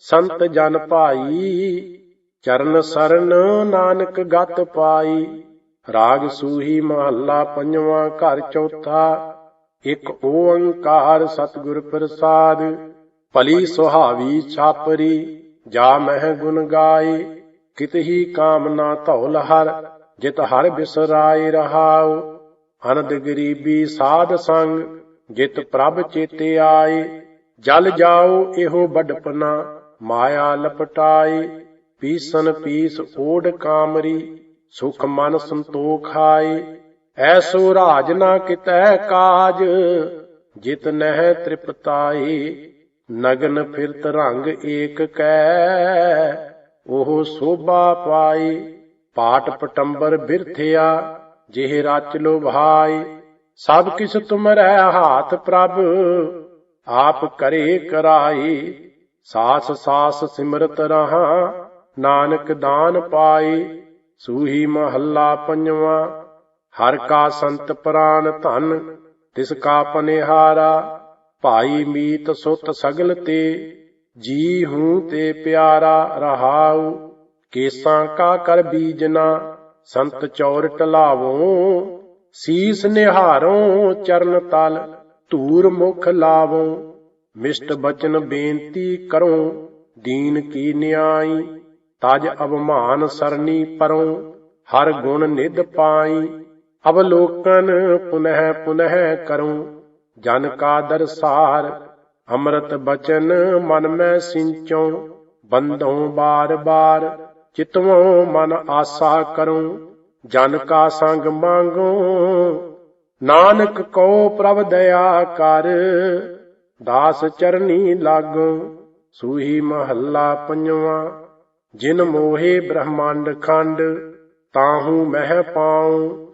ਸੰਤ ਜਨ ਭਾਈ, ਚਰਨ ਸਰਨ ਨਾਨਕ ਗਤ ਪਾਈ। ਰਾਗ ਸੂਹੀ ਮਹੱਲਾ ਪੰਜਵਾਂ ਘਰ ਚੌਥਾ, ਇੱਕ ਓੰਕਾਰ ਸਤਿਗੁਰ ਪ੍ਰਸਾਦ। ਭਲੀ ਸੁਹਾਵੀ ਛਾਪਰੀ, ਜਾ ਮਹਿ ਗੁਣ ਗਾਏ। ਕਿਤਹੀ ਕਾਮਨਾ ਧੌਲ ਹਰ, ਜਿਤ ਹਰ ਬਿਸਰਾਏ ਰਹਾਉ। ਅਨੰਦ ਗਰੀਬੀ ਸਾਧ ਸੰਗ, ਜਿਤ ਪ੍ਰਭ ਚੇਤੇ ਆਏ। ਜਲ ਜਾਓ ਇਹੋ ਬਡਪਨਾ ਮਾਇਆ ਲਪਟਾਏ ਪੀਸਨ ਪੀਸ ਓੜ ਕਾਮਰੀ, ਸੁਖ ਮਨ ਸੰਤੋਖ ਆਏ ਐਸੋ ਰਾਜ ਨਾ ਕਿਤੈ ਕਾਜ, ਜਿਤ ਨਹਿ ਤ੍ਰਿਪਤਾਈ। ਨਗਨ ਫਿਰਤ ਰੰਗ ਏਕ ਕੈ, ਉਹ ਸੋਭਾ ਪਾਈ। ਪਾਟ ਪਟੰਬਰ ਬਿਰਥਿਆ, ਜਿਹ ਰਚ ਲੋ ਭਾਈ ਸਭ ਕਿਸ ਤੁਮਰੈ ਹਾਥ ਪ੍ਰਭ, ਆਪ ਕਰੇ ਕਰਾਈ। ਸਾਸ ਸਾਸ ਸਿਮਰਤ ਰਹਾ, ਨਾਨਕ ਦਾਨ ਪਾਏ, ਸੂਹੀ ਮਹੱਲਾ ਪੰਜਵਾ, ਹਰ ਕਾ ਸੰਤ ਪ੍ਰਾਨ ਧਨ, ਤਿਸ ਕਾ ਪਨਿਹਾਰਾ, ਭਾਈ ਮੀਤ ਸੁਤ ਸਗਲ ਤੇ, ਜੀ ਹੂੰ ਤੇ ਪਿਆਰਾ ਰਹਾਉ, ਕੇਸਾਂ ਕਾ ਕਰ ਬੀਜਨਾ, ਸੰਤ ਚੌਰ ਟਲਾਵੋ ਸੀਸ ਨਿਹਾਰੋ ਚਰਨ ਤਲ, ਧੂਰ ਮੁਖ ਲਾਵੋ। ਮਿਸ਼ਟ ਬਚਨ ਬੇਨਤੀ ਕਰੋ ਦੀਨ ਕੀ ਨਿਆਈ, ਤਜ ਅਵਮਾਨ ਸਰਨੀ ਪਰੋ ਹਰ ਗੁਣ ਨਿਧ ਪਾਈ, ਅਵਲੋਕਨ ਪੁਨਹ ਪੁਨਹ ਕਰੋ ਜਨ ਕਾ ਦਰਸਾਰ ਅੰਮ੍ਰਿਤ ਬਚਨ ਮਨ ਮੈਂ ਸਿੰਚੋ ਬੰਦੋਂ ਬਾਰ ਬਾਰ ਚਿਤਵੋਂ ਮਨ ਆਸਾ ਕਰੂੰ ਜਨ ਕਾ ਸੰਗ ਮੰਗੋ ਨਾਨਕ ਕੋ ਪ੍ਰਭ ਦਇਆ ਕਰ ਦਾਸ ਚਰਨੀ ਲਾਗੋ, ਸੂਹੀ ਮਹੱਲਾ ਪੰਜਵਾ। ਜਿਨ ਮੋਹੇ ਬ੍ਰਹਮੰਡ ਖੰਡ, ਤਾਹੂ ਮਹਿ ਪਾਉ।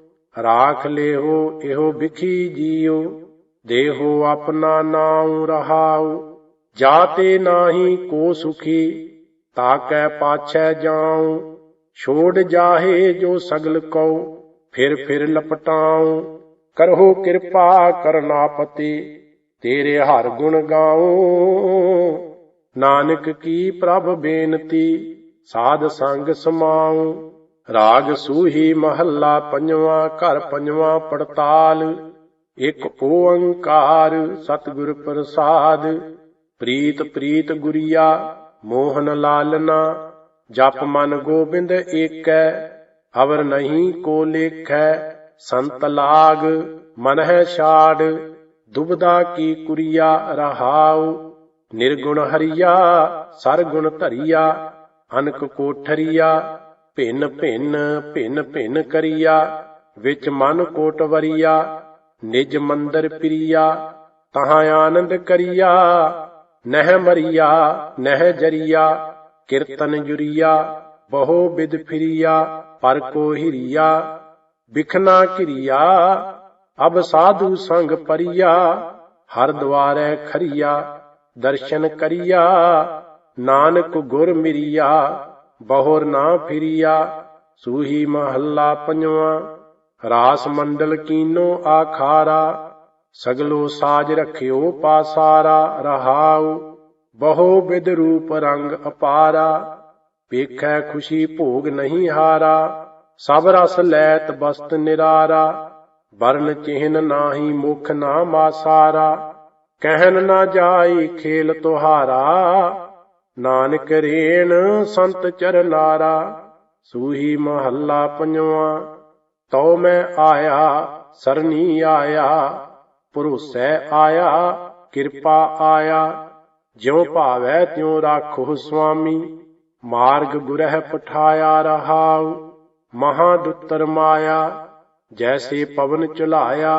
ਰਾਖ ਲੇਹੋ ਇਹੋ ਵਿਖੀ ਜੀਉ, ਦੇਹੋ ਆਪਣਾ ਨਾਉ ਰਹਾਉ। ਜਾਤੇ ਨਾਹੀ ਕੋ ਸੁਖੀ, ਤਾਕੈ ਪਾਛੈ ਜਾਉ। ਛੋੜ ਜਾਹੇ ਜੋ ਸਗਲ ਕਉ, ਫਿਰ ਫਿਰ ਲਪਟਾਉ। ਕਰਹੁ ਕਿਰਪਾ ਕਰਨਾਪਤੀ ਤੇਰੇ ਹਰ ਗੁਣ ਗਾਉ। ਨਾਨਕ ਕੀ ਪ੍ਰਭ ਬੇਨਤੀ, ਸਾਧ ਸੰਗ ਸਮਾਉ। ਰਾਗ ਸੂਹੀ ਮਹੱਲਾ ਪੰਜਵਾਂ, ਘਰ ਪੰਜਵਾਂ ਪੜਤਾਲ। ਇੱਕ ਓੰਕਾਰ ਸਤਿਗੁਰ ਪ੍ਰਸਾਦ। ਪ੍ਰੀਤ ਪ੍ਰੀਤ ਗੁਰੀਆ, ਮੋਹਨ ਲਾਲਨਾ। ਜਪ ਮਨ ਗੋਬਿੰਦ ਏਕੈ ਅਵਰ ਨਹੀਂ ਕੋ ਲੇਖੈ। ਸੰਤ ਲਾਗ ਮਨ ਹੈ ਛਾੜ। ਦੁਬਦਾ ਕੀ ਕੁਰੀਆ ਰਹਾਉ? ਨਿਰਗੁਣ ਹਰੀਆ, ਸਰਗੁਣ ਧਰੀਆ, ਅਨਕ ਕੋਠਰੀਆ, ਭਿੰਨ ਭਿੰਨ ਭਿੰਨ ਭਿੰਨ ਕਰੀਆ, ਵਿੱਚ ਮਨ ਕੋਟ ਵਰੀਆ, ਨਿਜ ਮੰਦਰ ਪ੍ਰਿਆ, ਤਹਾਂ ਆਨੰਦ ਕਰੀਆ, ਨਹਿ ਮਰੀਆ, ਨਹਿ ਜਰੀਆ, ਕੀਰਤਨ ਜੁਰੀਆ, ਬਹੁ ਬਿਦ ਫਿਰੀਆ, ਪਰ ਕੋ ਹਿਰੀਆ ਬਿਖਨਾ ਕਿਰੀਆ ਅਬ ਸਾਧੂ ਸੰਗ ਪਰੀਆ, ਹਰ ਦੁਆਰੈ ਖਰੀਆ, ਦਰਸ਼ਨ ਕਰੀਆ, ਨਾਨਕ ਗੁਰ ਮਿਰੀਆ, ਬਹੁਰ ਨਾ ਫਿਰੀਆ, ਸੂਹੀ ਮਹੱਲਾ ਪੰਜਵਾ, ਰਾਸ ਮੰਡਲ ਕੀਨੋ ਆਖਾਰਾ, ਸਗਲੋ ਸਾਜ ਰਖਿਓ ਪਾਸਾਰਾ, ਰਹਾਉ, ਬਹੁ ਬਿਦ ਰੂਪ ਰੰਗ ਅਪਾਰਾ, ਵੇਖੈ ਖੁਸ਼ੀ ਭੋਗ ਨਹੀਂ ਹਾਰਾ, ਸਭ ਰਸ ਲੈਤ ਬਸਤ ਨਿਰਾਰਾ ਵਰਨ ਚਿਹਨ ਨਾਹੀ ਮੁਖ ਨਾ ਮਾਸਾਰਾ ਕਹਿਨ ਨਾ ਜਾਈ ਖੇਲ ਤੁਹਾਰਾ। ਨਾਨਕ ਰੇਣ ਸੰਤ ਚਰਨਾਰਾ ਸੂਹੀ ਮਹੱਲਾ ਪੰਜਵਾ। ਤਉ ਮੈਂ ਆਇਆ ਸਰਨੀ ਆਇਆ, ਭਰੋਸੈ ਆਇਆ, ਕਿਰਪਾ ਆਇਆ। ਜਿਉ ਭਾਵੈ ਤਿਉ ਰਾਖੋ ਸੁਆਮੀ, ਮਾਰਗ ਗੁਰਹਿ ਪਠਾਇਆ ਰਹਾਉ ਮਹਾ ਦੁੱਤਰ ਮਾਇਆ। ਜੈਸੇ ਪਵਨ ਚੁਲਾਇਆ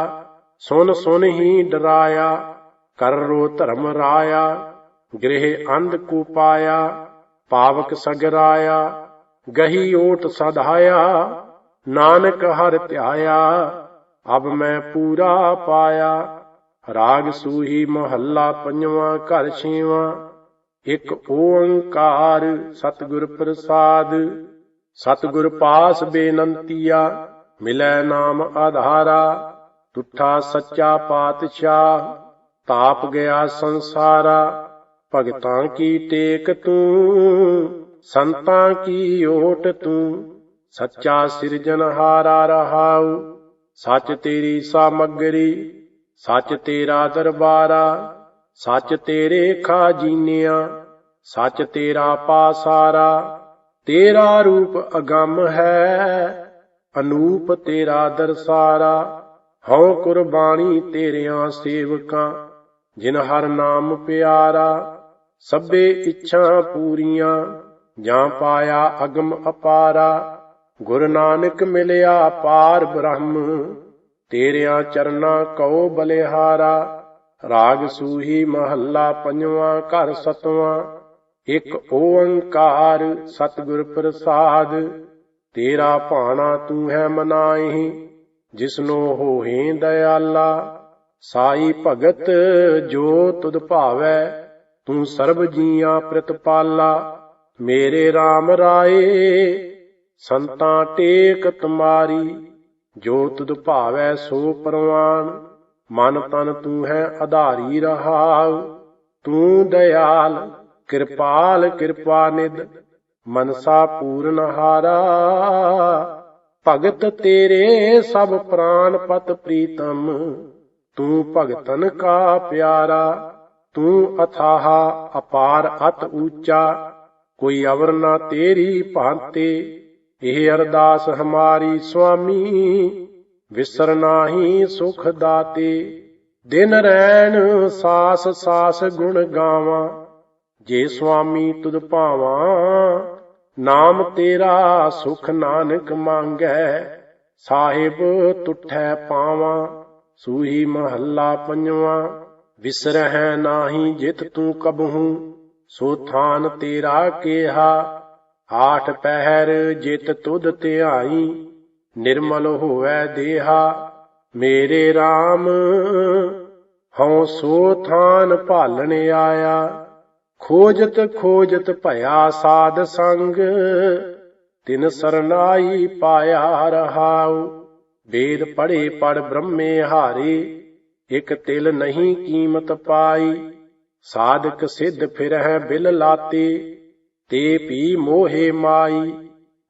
ਸੁਨ ਸੁਨ ਹੀ ਡਰਾਇਆ ਕਰ ਰੋ ਧਰਮ ਰਾਇਆ ਗ੍ਰਹਿ ਅੰਧ ਕੂ ਪਾਇਆ ਪਾਵਕ ਸਗਰਾਇਆ ਗਹੀ ਓਟ ਸਧਾਇਆ ਨਾਨਕ ਹਰ ਧਿਆਇਆ ਅਬ ਮੈਂ ਪੂਰਾ ਪਾਇਆ ਰਾਗ ਸੂਹੀ ਮਹੱਲਾ ਪੰਜਵਾਂ ਘਰ ਛੇਵਾਂ ਇੱਕ ਓੰਕਾਰ ਸਤਿਗੁਰ ਪ੍ਰਸਾਦ ਸਤਿਗੁਰ ਪਾਸ ਬੇਨੰਤੀਆ ਮਿਲੈ ਨਾਮ ਆਧਾਰਾ, ਤੁਠਾ ਸੱਚਾ ਪਾਤਸ਼ਾਹ, ਤਾਪ ਗਿਆ ਸੰਸਾਰਾ, ਭਗਤਾਂ ਕੀ ਟੇਕ ਤੂੰ, ਸੰਤਾਂ ਕੀ ਓਟ ਤੂੰ, ਸੱਚਾ ਸਿਰਜਨਹਾਰਾ ਰਹਾਉ, ਸੱਚ ਤੇਰੀ ਸਾਮਗਰੀ, ਸੱਚ ਤੇਰਾ ਦਰਬਾਰਾ, ਸੱਚ ਤੇਰੇ ਖਾਜੀਨਿਆ, ਸੱਚ ਤੇਰਾ ਪਾਸਾਰਾ, ਤੇਰਾ ਰੂਪ ਅਗੰਮ ਹੈ ਅਨੂਪ ਤੇਰਾ ਦਰਸਾਰਾ ਹਉ ਕੁਰਬਾਨੀ ਤੇਰਿਆਂ ਸੇਵਕਾਂ, ਜਿਨ ਹਰ ਨਾਮ ਪਿਆਰਾ, ਸਭੇ ਇੱਛਾ ਪੂਰੀਆਂ, ਜਾਂ ਪਾਇਆ ਅਗਮ ਅਪਾਰਾ, ਗੁਰੂ ਨਾਨਕ ਮਿਲਿਆ ਪਾਰ ਬ੍ਰਹਮ, ਤੇਰਿਆਂ ਚਰਨਾਂ ਕਉ ਬਲਿਹਾਰਾ, ਰਾਗ ਸੂਹੀ ਮਹੱਲਾ ਪੰਜਵਾਂ, ਘਰ ਸਤਵਾਂ, ਇੱਕ ਓੰਕਾਰ ਸਤਿਗੁਰ ਪ੍ਰਸਾਦ ਤੇਰਾ ਭਾਣਾ ਤੂੰ ਹੈ ਮਨਾਹੀ, ਜਿਸਨੋ ਹੋਏ ਦਇਆਲਾ। ਸਾਈ ਭਗਤ ਜੋ ਤੁਧ ਭਾਵੈ, ਤੂੰ ਸਰਬ ਜੀਆਂ ਪ੍ਰਤਪਾਲਾ ਮੇਰੇ RAM ਰਾਏ, ਸੰਤਾਂ ਟੇਕ ਤੁਮਾਰੀ, ਜੋ ਤੁਧ ਭਾਵੈ ਸੋ ਪਰਵਾਨ। ਮਨ ਤਨ ਤੂੰ ਹੈ ਆਧਾਰੀ ਰਹਾਉ, ਤੂੰ ਦਇਆਲ, ਕਿਰਪਾਲ ਕਿਰਪਾ ਨਿਦ ਮਨਸਾ ਪੂਰਨ ਹਾਰਾ। ਭਗਤ ਤੇਰੇ ਸਭ ਪ੍ਰਾਨ ਪਤ ਪ੍ਰੀਤਮ। ਤੂੰ ਭਗਤਨ ਕਾ ਪਿਆਰਾ। ਤੂੰ ਅਥਾਹ ਅਪਾਰ ਅਤ ਊਚਾ। ਕੋਈ ਅਵਰ ਨਾ ਤੇਰੀ ਭਾਂਤੇ। ਇਹ ਅਰਦਾਸ ਹਮਾਰੀ ਸੁਆਮੀ। ਵਿਸਰ ਨਾਹੀ ਸੁਖ ਦਾਤੇ। ਦਿਨ ਰੈਣ ਸਾਸ ਸਾਸ ਗੁਣ ਗਾਵਾਂ। ਜੇ ਸੁਆਮੀ ਤੁਧ ਭਾਵਾਂ, ਨਾਮ ਤੇਰਾ ਸੁਖ ਨਾਨਕ ਮੰਗੈ। ਸਾਹਿਬ ਤੁਠੈ ਪਾਵਾਂ, ਸੂਹੀ ਮਹੱਲਾ ਪੰਜਵਾਂ। ਵਿਸਰਹਿ ਨਾਹੀ ਜਿਤ ਤੂੰ ਕਬਹੂ, ਸੋ ਥਾਨ ਤੇਰਾ ਕੇਹਾ। ਆਠ ਪਹਿਰ ਜਿਤ ਤੁਧ ਧਿਆਈ, ਨਿਰਮਲ ਹੋਵੈ ਦੇਹਾ। ਮੇਰੇ RAM ਹਉ ਸੋ ਥਾਨ ਭਾਲਣ ਆਇਆ। ਖੋਜਤ ਖੋਜਤ ਭਇਆ ਸਾਧ ਸੰਗ, ਤਿਨ ਸਰਨਾਈ ਪਾਇਆ ਰਹਾਉ। ਵੇਦ ਪੜੇ ਪੜ ਬ੍ਰਹਮੇ ਹਾਰੇ, ਇਕ ਤਿਲ ਨਹੀਂ ਕੀਮਤ ਪਾਈ। ਸਾਧਕ ਸਿੱਧ ਫਿਰਹਿ ਬਿਲ ਲਾਤੇ, ਤੇ ਪੀ ਮੋਹੇ ਮਾਈ।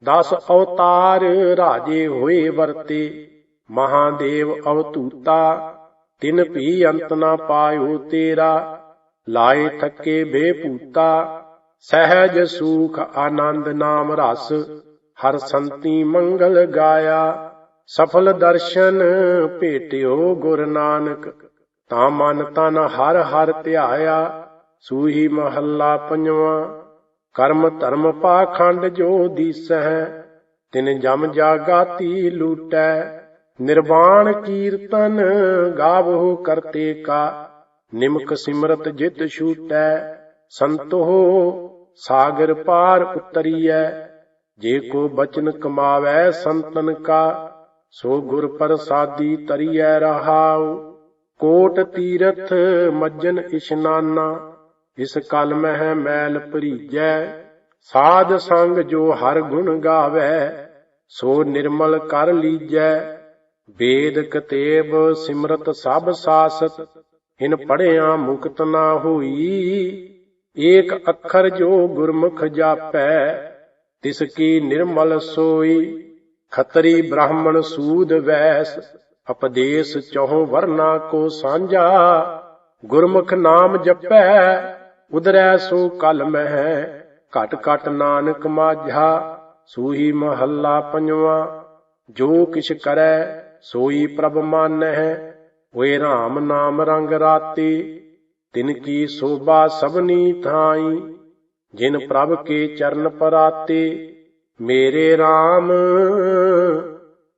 ਦਸ ਅਵਤਾਰ ਰਾਜੇ ਹੋਏ ਵਰਤੇ, ਮਹਾਦੇਵ ਅਵਤੂਤਾ ਤਿਨ ਪੀ ਅੰਤ ਨਾ ਪਾਇਓ ਤੇਰਾ। ਲਾਏ ਥੱਕੇ ਬੇਪੂਤਾ ਸਹਿਜ ਸੂਖ ਆਨੰਦ ਨਾਮ ਰਸ, ਹਰ ਸੰਤੀ ਮੰਗਲ ਗਾਇਆ, ਸਫਲ ਦਰਸ਼ਨ ਭੇਟਿਓ ਗੁਰ ਨਾਨਕ, ਤਾਂ ਮਨ ਤਨ ਹਰ ਹਰ ਧਿਆਇਆ, ਸੂਹੀ ਮਹੱਲਾ ਪੰਜਵਾਂ, ਕਰਮ ਧਰਮ ਪਾਖੰਡ ਜੋ ਦੀਸਹਿ, ਤਿਨ ਜਮ ਜਾਗਾਤੀ ਲੂਟੈ, ਨਿਰਵਾਣ ਕੀਰਤਨ ਗਾਵੋ ਕਰਤੇ ਕਾ। ਨਿਮਕ ਸਿਮਰਤ ਜਿਤ ਛੂਟੈ, ਸੰਤੋ ਸਾਗਰ ਪਾਰ ਉਤਰੀਐ। ਜੇ ਕੋ ਬਚਨ ਕਮਾਵੈ ਸੰਤਨ ਕਾ, ਸੋ ਗੁਰ ਪ੍ਰਸਾਦੀ ਤਰੀਐ ਰਹਾਉ। ਕੋਟ ਤੀਰਥ ਮੱਜਨ ਇਸ਼ਨਾਨਾ, ਇਸ ਕਲ ਮਹਿ ਮੈਲ ਭਰੀਜੈ। ਸਾਧ ਸੰਗ ਜੋ ਹਰ ਗੁਣ ਗਾਵੈ, ਸੋ ਨਿਰਮਲ ਕਰ ਲੀਜੈ। ਵੇਦ ਕਤੇਬ ਸਿਮਰਤ ਸਭ ਸਾਸਤ ਇਨ ਪੜਿਆ ਮੁਕਤ ਨਾ ਹੋਈ, ਏਕ ਅੱਖਰ ਜੋ ਗੁਰਮੁਖ ਜਾਪੈ, ਤਿਸ ਕੀ ਨਿਰਮਲ ਸੋਈ, ਖਤਰੀ ਬ੍ਰਾਹਮਣ ਸੂਦ ਵੈਸ, ਅਪਦੇਸ ਚਹੁ ਵਰਨਾ ਕੋ ਸਾਂਝਾ, ਗੁਰਮੁਖ ਨਾਮ ਜਪੈ, ਉਦਰੈ ਸੋ ਕਲ ਮਹਿ, ਘਟ ਘਟ ਨਾਨਕ ਮਾਝਾ, ਸੂਹੀ ਮਹੱਲਾ ਪੰਜਵਾ, ਜੋ ਕਿਛ ਕਰੈ, ਸੋਈ ਪ੍ਰਭ ਮਾਨਹਿ। ਹੋਏ RAM ਨਾਮ ਰੰਗ ਰਾਤੀ, ਤਿਨ ਕੀ ਸੋਭਾ ਸਭਨੀ ਥਾਈ, ਜਿਨ ਪ੍ਰਭ ਕੇ ਚਰਨ ਪਰਾਤੇ, ਮੇਰੇ RAM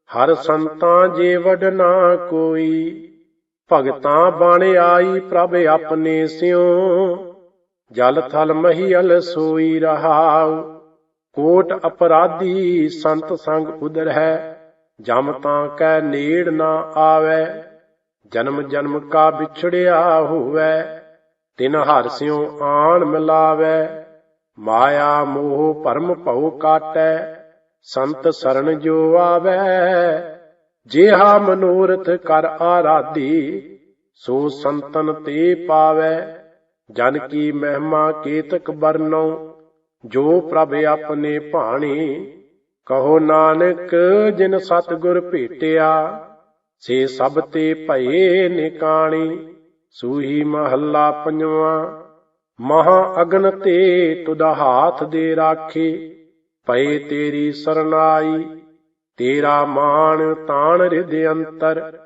ਹਰ ਸੰਤਾਂ ਜੇ ਵਡਨਾ ਕੋਈ, ਭਗਤਾਂ ਬਣ ਆਈ ਪ੍ਰਭ ਆਪਣੇ ਸਿਉ, ਜਲ ਥਲ ਮਹੀਲ ਸੋਈ ਰਹਾਉ, ਕੋਟ ਅਪਰਾਧੀ ਸੰਤ ਸੰਗ ਉਦਰ ਹੈ ਜਮ ਤਾਂ ਕੈ ਨੇੜ ਨਾ ਆਵੇ ਜਨਮ ਜਨਮ ਕਾ ਵਿਛੜਿਆ ਹੋਵੇ, ਤਿਨ ਹਰ ਸਿਉ ਆਣ ਮਿਲਾਵੇ, ਮਾਇਆ ਮੋਹ ਭਰਮ ਭਉ ਕਾਟੈ, ਸੰਤ ਸਰਣ ਜੋ ਆਵੇ। ਜਿਹਾ ਮਨੋਰਥ ਕਰ ਆਰਾਧੀ, ਸੋ ਸੰਤਨ ਤੇ ਪਾਵੇ। ਜਨ ਕੀ ਮਹਿਮਾ ਕੇਤਕ ਬਰਨੋ ਜੋ ਪ੍ਰਭ ਆਪਣੇ ਭਾਣੇ, ਕਹੋ ਨਾਨਕ ਜਿਨ ਸਤਿਗੁਰ ਭੇਟਿਆ। ਸੇ ਸਭ ਤੇ ਭਏ ਨਿਕਾਣੀ, ਸੂਹੀ ਮਹੱਲਾ ਪੰਜਵਾਂ। ਮਹਾ ਅਗਨ ਤੇ ਤੁਦਾ ਹਾਥ ਦੇ ਰਾਖੇ ਪਏ ਤੇਰੀ ਸਰਨਾਈ, ਤੇਰਾ ਮਾਣ ਤਾਣ ਰਿਦ ਅੰਤਰ,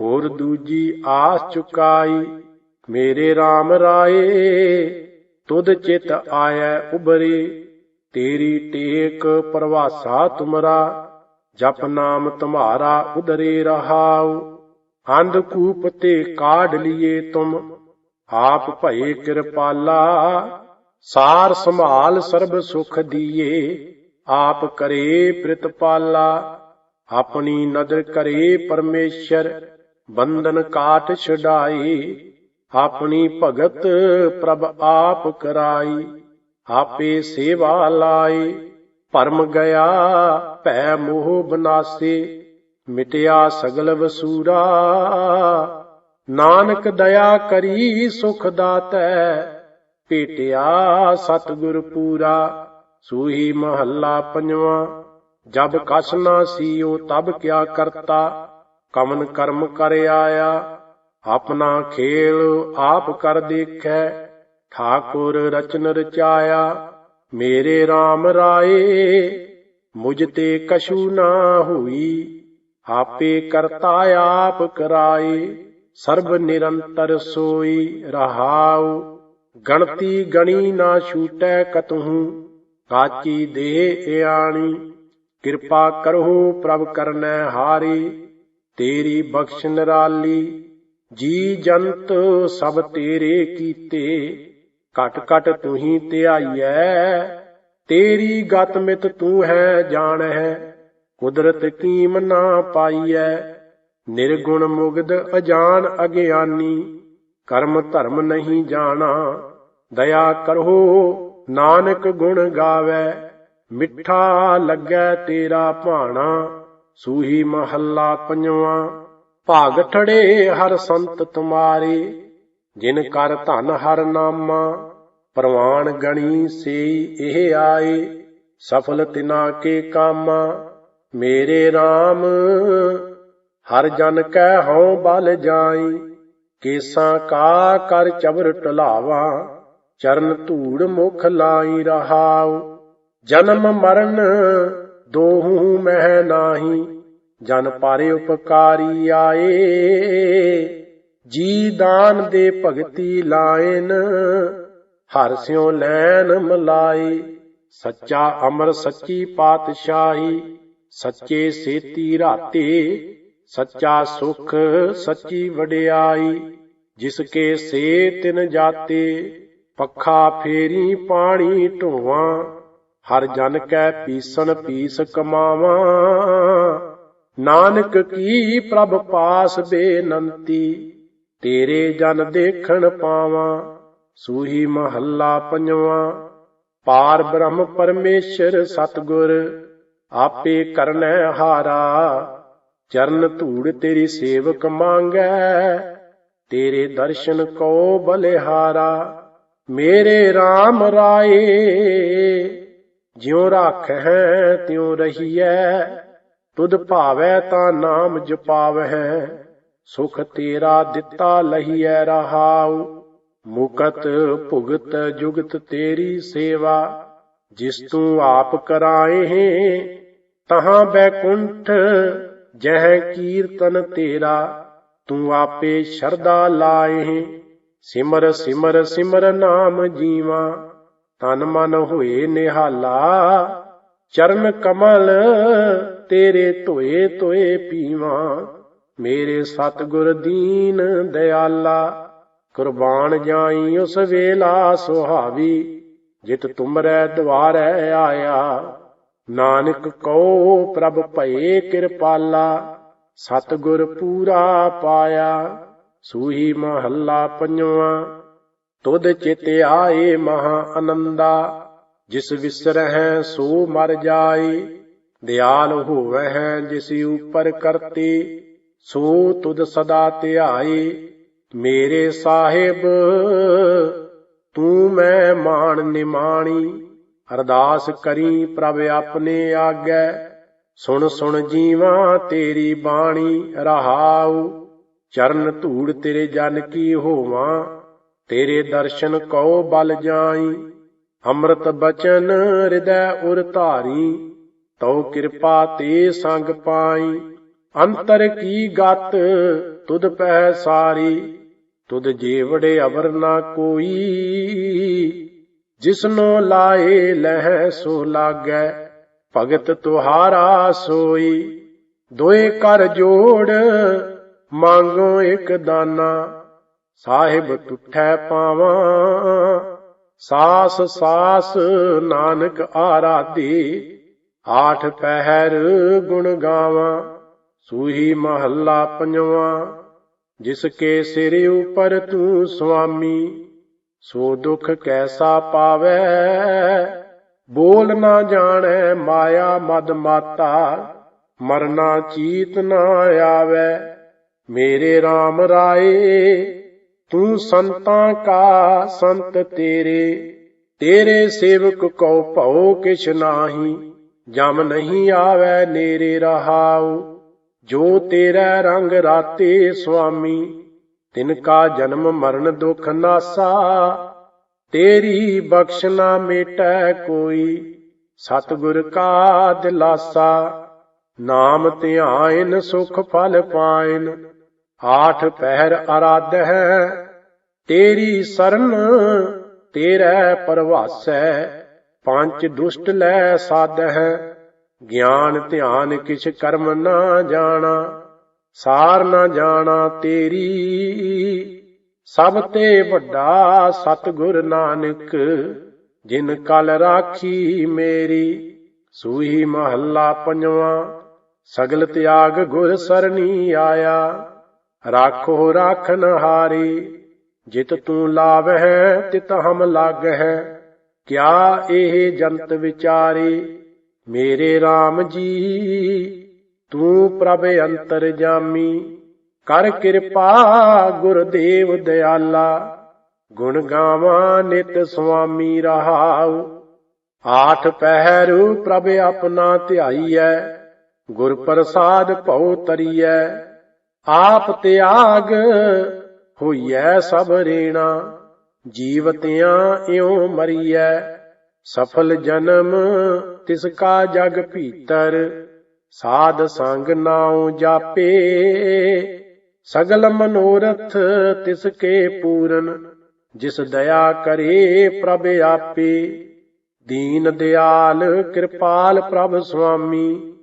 ਹੋਰ ਦੂਜੀ ਆਸ ਚੁਕਾਈ। ਮੇਰੇ RAM ਰਾਏ, ਤੁਧ ਚਿਤ ਆਇਐ ਉਬਰੇ ਤੇਰੀ ਟੇਕ ਪਰਵਾਸਾ ਤੁਮਰਾ। ਜਪ ਨਾਮ ਤੁਮਾਰਾ ਉਦਰੇ ਰਹਾਉ ਅੰਧਕੂਪ ਤੇ ਕਾਢ ਲਿਏ ਤੁਮ, ਆਪ ਭਏ ਕਿਰਪਾਲਾ, ਸਾਰ ਸੰਭਾਲ ਸਰਬ ਸੁਖ ਦੀਏ, ਆਪ ਕਰੇ ਪ੍ਰਿਤਪਾਲਾ, ਆਪਣੀ ਨਦਰ ਕਰੇ ਪਰਮੇਸ਼ਰ, ਬੰਧਨ ਕਾਟ ਛਡਾਈ ਆਪਣੀ ਭਗਤ ਪ੍ਰਭ ਆਪ ਕਰਾਈ ਆਪੇ ਸੇਵਾ ਲਾਈ ਭਰਮ ਗਿਆ, ਭੈ ਮੋਹ ਬਨਾਸੇ, ਮਿਟਿਆ ਸਗਲ ਵਸੂਰਾ। ਨਾਨਕ ਦਇਆ ਕਰੀ ਸੁਖ ਦਾਤੈ, ਭੇਟਿਆ ਸਤਿਗੁਰ ਪੂਰਾ। ਸੂਹੀ ਮਹੱਲਾ ਪੰਜਵਾਂ, ਜਬ ਕਸ ਨਾ ਸੀਓ ਤਬ ਕਿਆ ਕਰਤਾ। ਕਮਨ ਕਰਮ ਕਰ ਆਇਆ, ਆਪਣਾ ਖੇਲ ਆਪ ਕਰ ਦੇਖੈ। ਠਾਕੁਰ ਰਚਨ ਰਚਾਇਆ ਮੇਰੇ RAM ਰਾਏ, ਮੁਝ ਤੇ ਕਛੂ ਨਾ ਹੋਈ। ਆਪੇ ਕਰਤਾ ਆਪ ਕਰਾਏ, ਸਰਬ ਨਿਰੰਤਰ ਸੋਈ ਰਹਾਉ। ਗਣਤੀ ਗਣੀ ਨਾ ਛੂਟੈ ਕਤਹੂ, ਕਾਚੀ ਦੇਹ ਇਆਣੀ। ਕਿਰਪਾ ਕਰੋ ਪ੍ਰਭ ਕਰਨੈ ਹਾਰੀ, ਤੇਰੀ ਬਖਸ਼ ਨਿਰਾਲੀ। ਜੀ ਜੰਤ ਸਭ ਤੇਰੇ ਕੀਤੇ। ਘਟ ਘਟ ਤੂੰ ਹੀ ਧਿਆਈਐ, ਤੇਰੀ ਗਤ ਮਿਤ ਤੂੰ ਹੈ ਜਾਣੈ ਕੁਦਰਤ ਕੀਮ ਨਾ ਪਾਈਐ? ਨਿਰਗੁਣ ਮੁਗਧ ਅਜਾਨ ਅਗਿਆਨੀ, ਕਰਮ ਧਰਮ ਨਹੀਂ ਜਾਣਾ, ਦਇਆ ਕਰੋ ਨਾਨਕ ਗੁਣ ਗਾਵੇ, ਮਿੱਠਾ ਲੱਗੈ ਤੇਰਾ ਭਾਣਾ, ਸੂਹੀ ਮਹੱਲਾ ਪੰਜਵਾਂ, ਭਾਗ ਠੜੇ ਹਰ ਸੰਤ ਤੁਮਾਰੇ। ਜਿਨ ਕਰ ਧਨ ਹਰ ਨਾਮਾ, ਪ੍ਰਵਾਨ ਗਣੀ ਸੇ ਇਹ ਆਏ, ਸਫਲ ਤਿਨਾ ਕੇ ਕਾਮਾ। ਮੇਰੇ RAM ਹਰ ਜਨ ਕੈ ਹਉ ਬਲ ਜਾਈ, ਕੇਸਾਂ ਕਾ ਕਰ ਚਬਰ ਟਲਾਵਾ ਚਰਨ ਧੂੜ ਮੁਖ ਲਾਈ ਰਹਾਉ। ਜਨਮ ਮਰਨ ਦੋਹੂ ਮਹਿ ਨਾਹੀ, ਜਨ ਪਾਰੇ ਉਪਕਾਰੀ ਆਏ। ਜੀ ਦਾਨ ਦੇ ਭਗਤੀ ਲਾਇਨ, ਹਰ ਸਿਉ ਲੈਨ ਮਲਾਈ, ਸੱਚਾ ਅਮਰ ਸੱਚੀ ਪਾਤਸ਼ਾਹੀ, ਸੱਚੇ ਸੇਤੀ ਰਾਤੇ, ਸੱਚਾ ਸੁਖ ਸੱਚੀ ਵਡਿਆਈ, ਜਿਸ ਕੇ ਸੇ ਤਿਨ ਜਾਤੇ, ਪੱਖਾ ਫੇਰੀ ਪਾਣੀ ਢੋਵਾਂ, ਹਰ ਜਨ ਕੈ ਪੀਸਣ ਪੀਸ ਕਮਾਵਾਂ। ਨਾਨਕ ਕੀ ਪ੍ਰਭ ਪਾਸ ਬੇਨੰਤੀ ਤੇਰੇ ਜਨ ਦੇਖਣ ਪਾਵਾਂ, ਸੂਹੀ ਮਹੱਲਾ ਪੰਜਵਾਂ। ਪਾਰ ਬ੍ਰਹਮ ਪਰਮੇਸ਼ਰ ਸਤਗੁਰ, ਆਪੇ ਕਰਨੈ ਹਾਰਾ। ਚਰਨ ਧੂੜ ਤੇਰੀ ਸੇਵਕ ਮੰਗੈ, ਤੇਰੇ ਦਰਸ਼ਨ ਕੋ ਬਲਿਹਾਰਾ। ਮੇਰੇ RAM ਰਾਏ, ਜਿਉ ਰਾਖੈ ਤਿਉ ਰਹੀਐ, ਤੁਧ ਭਾਵੈ ਤਾਂ ਨਾਮ ਜਪਾਵਹਿ। ਸੁਖ ਤੇਰਾ ਦਿੱਤਾ ਲਹੀਐ ਰਹਾਉ, ਮੁਕਤ ਭੁਗਤ ਜੁਗਤ ਤੇਰੀ ਸੇਵਾ। ਜਿਸ ਤੂੰ ਆਪ ਕਰਾਏ ਤਹਾਂ ਬੈਕੁੰਠ ਜਹ ਕੀਰਤਨ ਤੇਰਾ। ਤੂੰ ਆਪੇ ਸ਼ਰਦਾ ਲਾਏ ਸਿਮਰ ਸਿਮਰ ਸਿਮਰ ਨਾਮ ਜੀਵਾ। ਤਨ ਮਨ ਹੋਏ ਨਿਹਾਲਾ, ਚਰਨ ਕਮਲ ਤੇਰੇ ਧੋਏ ਧੋਏ ਪੀਵਾ। ਮੇਰੇ ਸਤਗੁਰ ਦੀਨ ਦਿਆਲਾ, ਕੁਰਬਾਨ ਜਾਈ ਉਸ ਵੇਲਾ ਸੁਹਾਵੀ, ਜਿਤ ਤੁਮਰੈ ਦਵਾਰੈ ਆਇਆ। ਨਾਨਕ ਕੋ ਪ੍ਰਭ ਭਏ ਕਿਰਪਾਲਾ, ਸਤਗੁਰ ਪੂਰਾ ਪਾਇਆ। ਸੂਹੀ ਮਹੱਲਾ ਪੰਜਵਾਂ, ਤੁਧ ਚਿਤ ਆਏ ਮਹਾ ਆਨੰਦਾ ਜਿਸ ਵਿਸਰਹਿ ਸੋ ਮਰ ਜਾਏ। ਦਿਆਲ ਹੋਵਹਿ ਜਿਸ ਉਪਰ ਕਰਤੇ ਸੋ ਤੁਧ ਸਦਾ ਧਿਆਏ ਮੇਰੇ ਸਾਹਿਬ, ਤੂੰ ਮੈਂ ਮਾਣ ਨਿਮਾਣੀ, ਅਰਦਾਸ ਕਰੀ ਪ੍ਰਭ ਆਪਣੇ ਆਗੈ, ਸੁਣ ਸੁਣ ਜੀਵਾਂ ਤੇਰੀ ਬਾਣੀ, ਰਹਾਉ, ਚਰਨ ਧੂੜ ਤੇਰੇ ਜਨ ਕੀ ਹੋਵਾਂ, ਤੇਰੇ ਦਰਸ਼ਨ ਕਉ ਬਲ ਜਾਈ, ਅੰਮ੍ਰਿਤ ਬਚਨ ਹਿਰਦੈ ਉਰ ਧਾਰੀ, ਤਉ ਕਿਰਪਾ ਤੇ ਸੰਗ ਪਾਈ। ਅੰਤਰ ਕੀ ਗਤ? ਤੁਧ ਪਹਿ ਸਾਰੀ, ਤੁਧ ਜੀਵੜੇ ਅਵਰ ਨਾ ਕੋਈ। ਜਿਸਨੋ ਲਾਏ ਲਹਿ, ਸੋ ਲਾਗੈ, ਭਗਤ ਤੁਹਾਰਾ ਸੋਈ। ਦੋਏ ਕਰ ਜੋੜ, ਮੰਗੋ ਇੱਕ ਦਾਨਾ। ਸਾਹਿਬ ਟੁੱਠੈ ਪਾਵਾਂ, ਸਾਸ ਸਾਸ ਨਾਨਕ ਆਰਾਧੀ। ਆਠ ਪਹਿਰ ਗੁਣ ਗਾਵਾਂ। ਸੂਹੀ ਮਹੱਲਾ ਪੰਜਵਾਂ, ਜਿਸ ਕੇ ਸਿਰ ਉਪਰ ਤੂੰ ਸੁਆਮੀ ਸੋ ਦੁਖ ਕੈਸਾ ਪਾਵੈ? ਬੋਲ ਨਾ ਜਾਣੈ ਮਾਇਆ ਮਦ ਮਾਤਾ, ਮਰਨਾ ਚੀਤ ਨਾ ਆਵੈ। ਮੇਰੇ RAM ਰਾਏ, ਤੂੰ ਸੰਤਾਂ ਕਾ ਸੰਤ ਤੇਰੇ ਤੇਰੇ ਸੇਵਕ ਕੋ ਭਉ ਕਿਛ ਨਾਹੀ, ਜਮ ਨਹੀਂ ਆਵੈ ਨੇਰੇ ਰਹਾਉ। ਜੋ ਤੇਰਾ ਰੰਗ ਰਾਤੇ ਸੁਆਮੀ, ਤਿਨ ਕਾ ਜਨਮ ਮਰਨ ਦੁਖ ਨਾਸਾ। ਤੇਰੀ ਬਖਸ਼ ਨਾ ਮੇਟੈ ਕੋਈ, ਸਤਿਗੁਰ ਕਾ ਦਿਲਾਸਾ। ਨਾਮ ਧਿਆਇਨ, ਸੁਖ ਫਲ ਪਾਇਨ, ਆਠ ਪਹਿਰ ਅਰਾਧ ਹੈ ਤੇਰੀ ਸਰਨ ਤੇਰੇ ਪਰਵਾਸੈ, ਪੰਜ ਦੁਸ਼ਟ ਲੈ ਸਾਧ। ਹੈ ਗਿਆਨ ਧਿਆਨ ਕਿਛ ਕਰਮ ਨਾ ਜਾਣਾ, ਸਾਰ ਨਾ ਜਾਣਾ ਤੇਰੀ। ਸਭ ਤੇ ਵੱਡਾ ਸਤਿਗੁਰ ਨਾਨਕ, ਜਿਨ ਕਲ ਰਾਖੀ ਮੇਰੀ, ਸੂਹੀ ਮਹੱਲਾ ਪੰਜਵਾਂ। ਸਗਲ ਤਿਆਗ ਗੁਰ ਸਰਣੀ ਆਇਆ, ਰਾਖੋ ਰਾਖਨ ਹਾਰੀ ਜਿਤ ਤੂੰ ਲਾਵਹਿ, ਤਿਤ ਹਮ ਲਾਗਹਿ, ਕਿਆ ਇਹ ਜੰਤ ਵਿਚਾਰੀ। ਮੇਰੇ RAM ਜੀ, ਤੂੰ ਪ੍ਰਭ ਅੰਤਰ ਜਾਮੀ। ਕਰ ਕਿਰਪਾ, ਗੁਰਦੇਵ ਦਿਆਲਾ। ਗੁਣ ਗਾਵਾਂ ਨਿਤ ਸੁਆਮੀ ਰਹਾਉ। ਆਠ ਪਹਿਰ ਪ੍ਰਭ ਆਪਣਾ ਧਿਆਈਐ। ਗੁਰ ਪ੍ਰਸਾਦ ਭਉ ਤਰੀਐ। ਆਪ ਤਿਆਗ ਹੋਈਐ ਸਭ ਰੇਣਾ। ਜੀਵਤਿਆਂ ਇਉ ਮਰੀਐ। ਸਫਲ ਜਨਮ ਤਿਸ ਕਾ ਜਗ ਭੀਤਰ, ਸਾਧ ਸੰਗ ਨਾਉ ਜਾਪੇ। ਸਗਲ ਮਨੋਰਥ ਤਿਸ ਕੇ ਪੂਰਨ, ਜਿਸ ਦਇਆ ਕਰੇ ਪ੍ਰਭ ਆਪੇ। ਦੀਨ ਦਿਆਲ ਕਿਰਪਾਲ ਪ੍ਰਭ ਸੁਆਮੀ,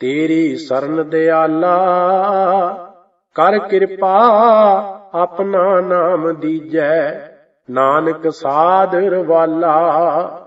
ਤੇਰੀ ਸਰਨ ਦਿਆਲਾ, ਕਰ ਕਿਰਪਾ ਆਪਣਾ ਨਾਮ ਦੀਜੈ। ਨਾਨਕ ਸਾਧਰ ਵਾਲਾ